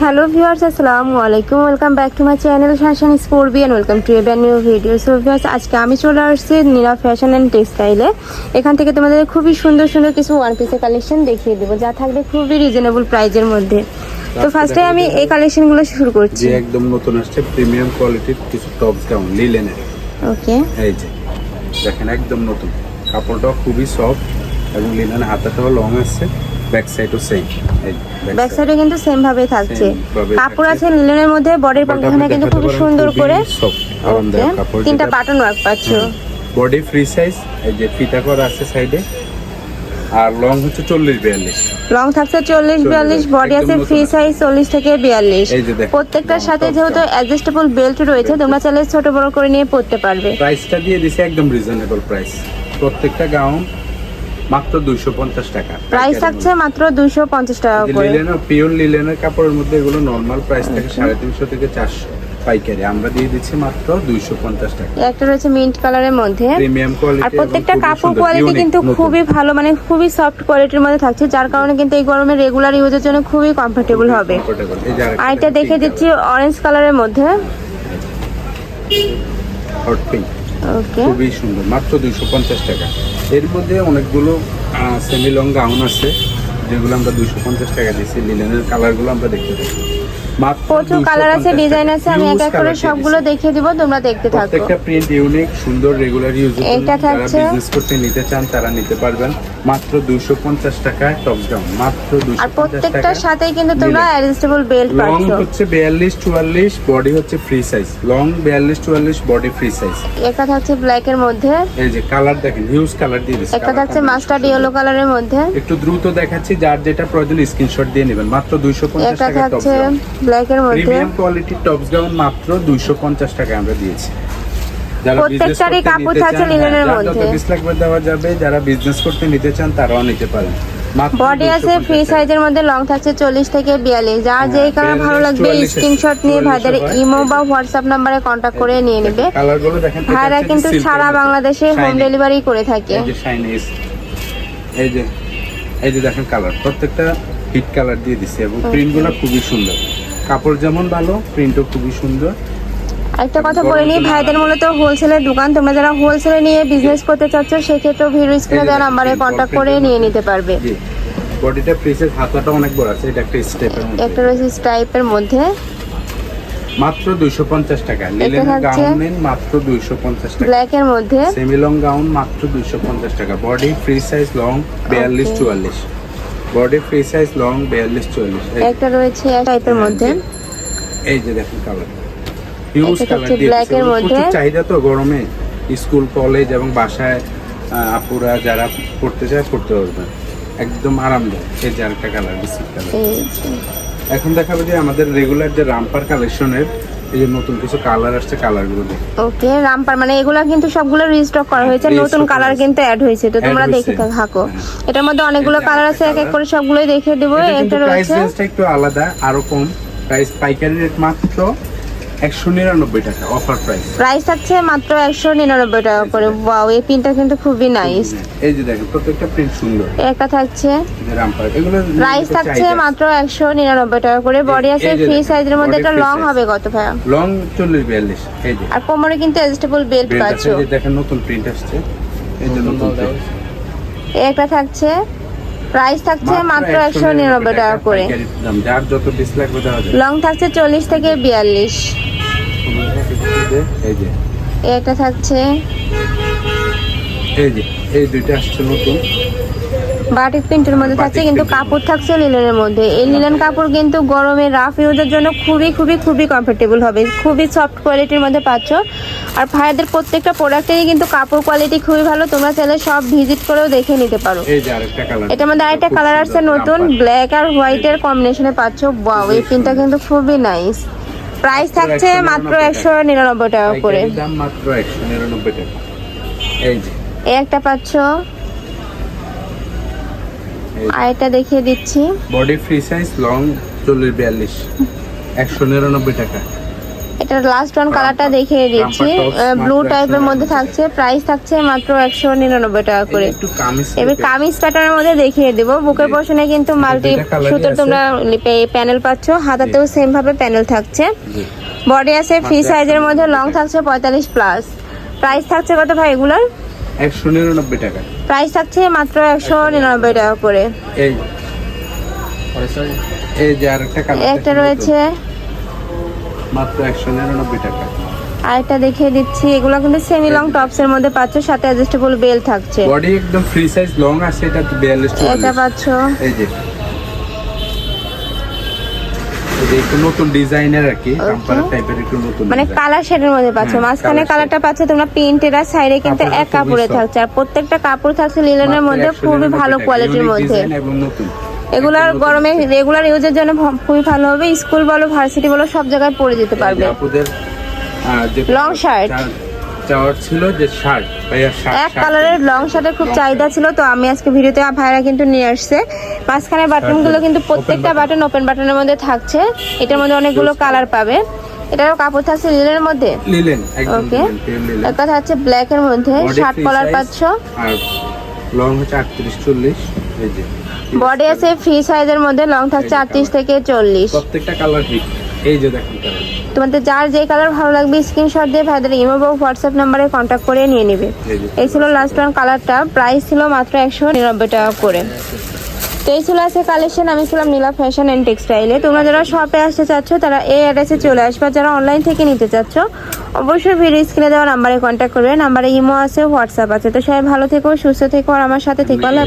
Hello viewers আসসালামু আলাইকুম welcome back to my channel fashion sporby and welcome to a brand new video so viewers আজকে আমি চলে আসছি নীলা ফ্যাশন অ্যান্ড টেক্সটাইলে এখান থেকে তোমাদের খুবই সুন্দর সুন্দর কিছু ওয়ান পিসের কালেকশন দেখিয়ে দেবো যা থাকবে খুবই রিজনেবল প্রাইজের মধ্যে। তো ফার্স্টে আমি এই কালেকশনগুলো শুরু করছি। একদম নতুন আসছে প্রিমিয়াম কোয়ালিটির কিছু টপস গাউন লিলেনের ওকে এই যে দেখেন একদম নতুন। কাপড়টাও খুবই সফট এবং লিলেনের হাতাটাও লং আছে ব্যাক সাইডও সেম ব্যাক সাইডে কিন্তু সেম ভাবে থাকছে। কাপড় আছে লিলেনের মধ্যে বডির পাখানা কিন্তু খুব সুন্দর করে তিনটা বাটন ওয়ার্ক পাচ্ছ। বডি ফ্রি সাইজ এই যে ফিতা করা আছে সাইডে আর লং হচ্ছে চল্লিশ বিয়াল্লিশ। লং থাকছে চল্লিশ বিয়াল্লিশ বডি আছে ফ্রি সাইজ চল্লিশ থেকে বিয়াল্লিশ। এই যে দেখো, প্রত্যেকটার সাথে যেহেতু। অ্যাডজাস্টেবল বেল্ট রয়েছে তোমরা চাইলে ছোট বড় করে নিয়ে পড়তে পারবে। প্রাইসটা দিয়ে দিছে একদম রিজনেবল প্রাইস প্রত্যেকটা গাউন মাত্র দুইশো পঞ্চাশ টাকা। প্রাইস থাকছে মাত্র দুইশো পঞ্চাশ টাকা করে। লিলেনের পিওর লিলেনের কাপড়ের মধ্যে এগুলো নর্মাল প্রাইস থাকে সাড়ে তিনশো থেকে চারশো পাইকারি। আমরা দিয়ে দিচ্ছি মাত্র দুইশো পঞ্চাশ টাকা। একটা রয়েছে মিন্ট কালারের মধ্যে। প্রিমিয়াম আর প্রত্যেকটা কাপড় কোয়ালিটি কিন্তু খুবই ভালো মানে খুবই সফট কোয়ালিটির মধ্যে থাকছে যার কারণে কিন্তু এই গরমে রেগুলার ইউজের জন্য খুবই কমফোর্টেবল হবে। আরেকটা দেখে দিচ্ছি অরেঞ্জ কালারের মধ্যে। হট পিঙ্ক খুবই সুন্দর মাত্র দুইশো পঞ্চাশ টাকা। এর মধ্যে অনেকগুলো সেমি লং গাউন আছে। যেগুলো আমরা দুইশো পঞ্চাশ টাকা দিচ্ছি লিলেনের কালারগুলো আমরা দেখতে মাত্র প্রচুর কালার আছে 250 ডিজাইন আছে আমি এক এক করে সবগুলো দেখিয়ে দিব তোমরা দেখতে থাকো। প্রত্যেকটা প্রিন্ট ইউনিক সুন্দর রেগুলার ইউজ যারা থাকছে- বিজনেস করতে নিতে চান তারা নিতে পারবেন। মাত্র দুইশো পঞ্চাশ টাকায় টপ গাউন মাত্র দুইশো আর প্রত্যেকটার সাথেই কিন্তু তোমরা অ্যাডজাস্টেবল বেল্ট লং হচ্ছে বিয়াল্লিশ চুয়াল্লিশ বডি হচ্ছে ফ্রি সাইজ লং বিয়াল্লিশ চুয়াল্লিশ বডি ফ্রি সাইজ একটা থাকছে ব্ল্যাক এর মধ্যে। এই যে কালার দেখেন হিউজ কালার দিয়ে দিচ্ছে একটা থাকছে মাস্টার্ড ইয়েলো কালারের মধ্যে। একটু দ্রুত দেখাচ্ছি যার যেটা প্রয়োজন স্ক্রিনশট দিয়ে নেবেন। মাত্র দুইশো পঞ্চাশ একটা টাকা টপ ব্ল্যাক এর মধ্যে। প্রিমিয়াম কোয়ালিটির টপস গাউন মাত্র দুইশো পঞ্চাশ টাকা আমরা দিয়েছি। যারা প্রত্যেকটারই কাপড় নিতে থাকছে লিনেনের হ্যাঁ, মধ্যে। যত লাগবে দেওয়া যাবে যারা বিজনেস করতে নিতে চান তারাও নিতে পারেন। বডি আছে ফ্রি সাইজের মধ্যে লং থাকছে চল্লিশ থেকে বিয়াল্লিশ। যার যেই কালার ভালো লাগবে স্ক্রিনশট নিয়ে 44 ভাইদের ইমো বা হোয়াটসঅ্যাপ নাম্বারে কন্ট্যাক্ট করে নিয়ে নেবে। ভাইরা কিন্তু সারা বাংলাদেশে হোম ডেলিভারি করে থাকে। এই যে এই যে দেখেন কালার প্রত্যেকটা হিট কালার দিয়ে দিচ্ছে এবং প্রিন্টগুলো খুবই সুন্দর। কাপড় যেমন ভালো প্রিন্টও খুবই সুন্দর। একটা কথা বলে নিই ভাইদের মূলত হোলসেলের দোকান। তোমরা যারা হোলসেলে নিয়ে বিজনেস করতে চাচ্ছ সেক্ষেত্রে ভিডিও স্ক্রিনে দেওয়া নাম্বারে কন্ট্যাক্ট করে নিয়ে নিতে পারবে। জি। বডিটা প্রিসেস হাতাটা অনেক বড় আছে এটা একটা স্টেপের মধ্যে। একটা রয়েছে টাইপের মধ্যে। মাত্র দুইশো পঞ্চাশ টাকা। লিলেনের গাউন মাত্র দুইশো পঞ্চাশ টাকা। ব্ল্যাক এর মধ্যে। সেমি লং গাউন মাত্র দুইশো পঞ্চাশ টাকা। বডি ফ্রি সাইজ লং বিয়াল্লিশ Okay. চুয়াল্লিশ। বডি ফ্রি সাইজ লং বিয়াল্লিশ চুয়াল্লিশ। এই- একটা রয়েছে টাইপের মধ্যে। এই যে দেখুন কালার হিউজ কালার দিয়ে এর মধ্যে। চাহিদা তো গরমে। স্কুল কলেজ এবং বাসায় আপুরা যারা পড়তে চায় পড়তে পারবেন একদম আরামদায়ক। এই যে আরেকটা কালার বিস্কিট কালার। এখন দেখাবে যে আমাদের রেগুলার যে রামপার কালেকশনের এই যে নতুন কিছু কালার আসছে কালারগুলো ওকে রামপার মানে এগুলো কিন্তু সবগুলো রিস্টক করা হয়েছে নতুন কালার কিন্তু অ্যাড হয়েছে তো তোমরা দেখে থাকো। হ্যাঁ। এটার মধ্যে অনেকগুলো কালার আছে এক এক করে সবগুলোই দেখে দেবো এটা রয়েছে প্রাইস রেঞ্জটা একটু আলাদা আরও কম। প্রাইস পাইকারি রেট মাত্র একশো নিরানব্বই টাকা অফার প্রাইস প্রাইস থাকছে মাত্র একশো নিরানব্বই টাকা করে। ওয়াও এই পিনটা কিন্তু খুবই নাইস এই যে দেখেন প্রত্যেকটা প্রিন্ট সুন্দর। একটা থাকছে। এই রামপার এগুলো প্রাইস থাকছে মাত্র একশো নিরানব্বই টাকা করে। বডি আছে ফ্রি সাইজের মধ্যে এটা লং হবে কত ভাইয়া? লং চল্লিশ বিয়াল্লিশ এই যে। আর কোমরে কিন্তু অ্যাডজাস্টেবল বেল্ট পাচ্ছ আছে এই যে দেখেন নতুন প্রিন্ট আসছে। এই যে নতুন একটা থাকছে। প্রাইস থাকছে মাত্র একশো নিরানব্বই টাকা করে। লং থাকছে চল্লিশ থেকে বিয়াল্লিশ। একটা থাকছে এই যে এই দুইটা আসছে নতুন। বাটিক প্রিন্টের মধ্যে থাকছে কিন্তু কাপড় থাকছে লিলেনের মধ্যে। এই লিলেন কাপড় কিন্তু গরমে রাফ ইউজের জন্য খুবই খুবই খুবই কমফোর্টেবল হবে। খুবই সফট কোয়ালিটির মধ্যে পাচ্ছ। আর ভাইয়াদের প্রত্যেকটা প্রোডাক্টেরই কিন্তু কাপড় কোয়ালিটি খুবই ভালো। তোমরা চাইলে সব ভিজিট করেও দেখে নিতে পারো। এই যে আরেকটা কালার এটার মধ্যে আরেকটা কালার আসছে নতুন ব্ল্যাক আর হোয়াইটের কম্বিনেশনে পাচ্ছ। ওয়াও এই প্রিন্টটা কিন্তু খুবই নাইস প্রাইস থাকছে মাত্র একশো নিরানব্বই টাকা করে। দাম মাত্র একশো নিরানব্বই টাকা। এই যে। এই একটা পাচ্ছ। আর এটা দেখিয়ে দিচ্ছি। বডি ফ্রি সাইজ লং চল্লিশ বিয়াল্লিশ। একশো নিরানব্বই টাকা। এটা লাস্ট ওয়ান কালারটা দেখিয়ে দিচ্ছি। ব্লু টাইপের মধ্যে থাকছে। প্রাইস থাকছে মাত্র একশো নিরানব্বই টাকা করে। এবার কামিজ প্যাটার্নের মধ্যে দেখিয়ে দেব। বুকের পশনে কিন্তু মাল্টি সুতোর। তোমরা প্যানেল পাচ্ছ। হাতাতেও সেম ভাবে প্যানেল থাকছে। বডি আছে ফ্রি সাইজের মধ্যে লং থাকছে। পঁয়তাল্লিশ প্লাস প্রাইস থাকছে কত ভাই এগুলোর? একশো নিরানব্বই টাকা। প্রাইস থাকছে মাত্র একশো নিরানব্বই টাকা করে। এই এই যে আরেকটা কালার একটা রয়েছে। মাত্র একশো নিরানব্বই টাকা। আরেকটা দেখিয়ে দিচ্ছি এগুলো কিন্তু সেমি লং টপস এর মধ্যে পাচ্ছ সাথে অ্যাডজাস্টেবল বেল থাকছে। বডি একদম ফ্রি সাইজ লং আছে এটা বিয়াল্লিশ এটা পাচ্ছ। এই যে একটু নতুন ডিজাইনের আর কি টাইপের একটু নতুন মানে কালার শেডের মধ্যে পাচ্ছ। হ্যাঁ, মাঝখানে কালারটা পাচ্ছ তোমরা প্রিন্টেড আর সাইডে কিন্তু এক কাপড়ে। থাকছে। আর প্রত্যেকটা কাপড় থাকছে লিলেনের মধ্যে খুবই ভালো কোয়ালিটির মধ্যে। এগুলার গরমে রেগুলার ইউজের জন্য খুবই ভালো হবে। স্কুল বলো ভার্সিটি বলো সব জায়গায় পরে যেতে পারবে। লং আহ, চাওয়ার ছিল যে শার্ট ভাইয়া শার্ট এক কালারের লং শার্টের খুব চাহিদা ছিল তো আমি আজকে ভিডিওতে ভাইরা কিন্তু নিয়ে আসছে। মাঝখানে বাটনগুলো কিন্তু। প্রত্যেকটা বাটন ওপেন বাটনের মধ্যে থাকছে। এটার মধ্যে অনেকগুলো কালার পাবে। এটারও কাপড় থাকছে লিলের মধ্যে? লিলেন ওকে পিওর লিলেন একটা ব্ল্যাক এর মধ্যে। শার্ট কলার পাচ্ছ? আর লং হচ্ছে আটত্রিশ চল্লিশ। এই যে বডি আছে ফ্রি সাইজের মধ্যে লং থাকছে এই যে আটত্রিশ colour। থেকে চল্লিশ। প্রত্যেকটা কালার হিট এই যে দেখুন তোমাদের যার যে কালার ভালো লাগবে স্ক্রিনশট দিয়ে ভাইদের ইমো বা হোয়াটসঅ্যাপ নাম্বারে কন্ট্যাক্ট করে নিয়ে নেবে। এই ছিল লাস্ট ওয়ান কালারটা প্রাইস ছিল মাত্র একশো নিরানব্বই টাকা করে। তো এই ছিল আছে কালেকশন আমি ছিলাম নীলা ফ্যাশন অ্যান্ড টেক্সটাইলে তোমরা যারা শপে আসতে চাচ্ছ তারা এই অ্যাড্রেসে চলে আসবে। যারা অনলাইন থেকে নিতে চাচ্ছ অবশ্যই ভিডিও স্ক্রিনে দেওয়া নাম্বারে কন্ট্যাক্ট করবে। নাম্বারে ইমো আছে হোয়াটসঅ্যাপ আছে। তো সবাই ভালো থেকো সুস্থ থেকো আর আমার সাথে থেকো। আল্লাহ